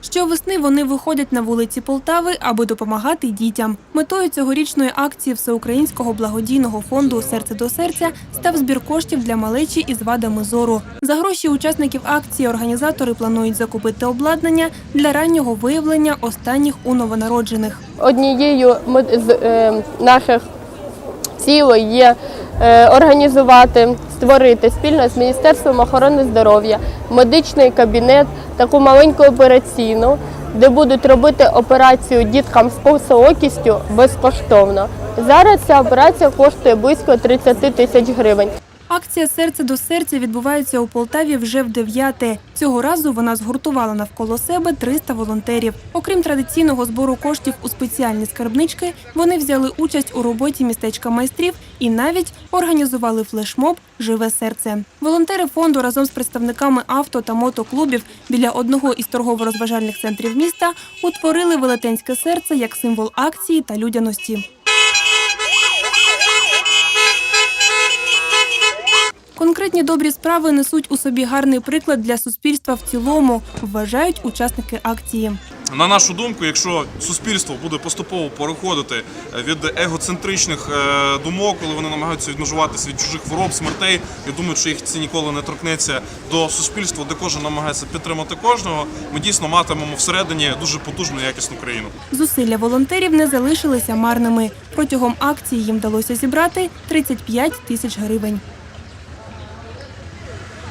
Щовесни вони виходять на вулиці Полтави, аби допомагати дітям. Метою цьогорічної акції Всеукраїнського благодійного фонду Серце до серця став збір коштів для малечі із вадами зору. За гроші учасників акції організатори планують закупити обладнання для раннього виявлення останніх у новонароджених. Однією з е, наших цілей є організувати, створити спільно з Міністерством охорони здоров'я медичний кабінет, таку маленьку операційну, де будуть робити операцію діткам з посоокістю безкоштовно. Зараз ця операція коштує близько 30 тисяч гривень. Акція Серце до серця відбувається у Полтаві вже в дев'яте. Цього разу вона згуртувала навколо себе 300 волонтерів. Окрім традиційного збору коштів у спеціальні скарбнички, вони взяли участь у роботі містечка майстрів і навіть організували флешмоб Живе серце. Волонтери фонду разом з представниками авто та мотоклубів біля одного із торгово-розважальних центрів міста утворили велетенське серце як символ акції та людяності. Конкретні добрі справи несуть у собі гарний приклад для суспільства в цілому, вважають учасники акції. На нашу думку, якщо суспільство буде поступово переходити е, від егоцентричних е, думок, коли вони намагаються відмежуватися від чужих хвороб, смертей і думають, що їх це ніколи не торкнеться до суспільства, де кожен намагається підтримати кожного, ми дійсно матимемо всередині дуже потужну якісну країну. Зусилля волонтерів не залишилися марними. Протягом акції їм вдалося зібрати 35 тисяч гривень.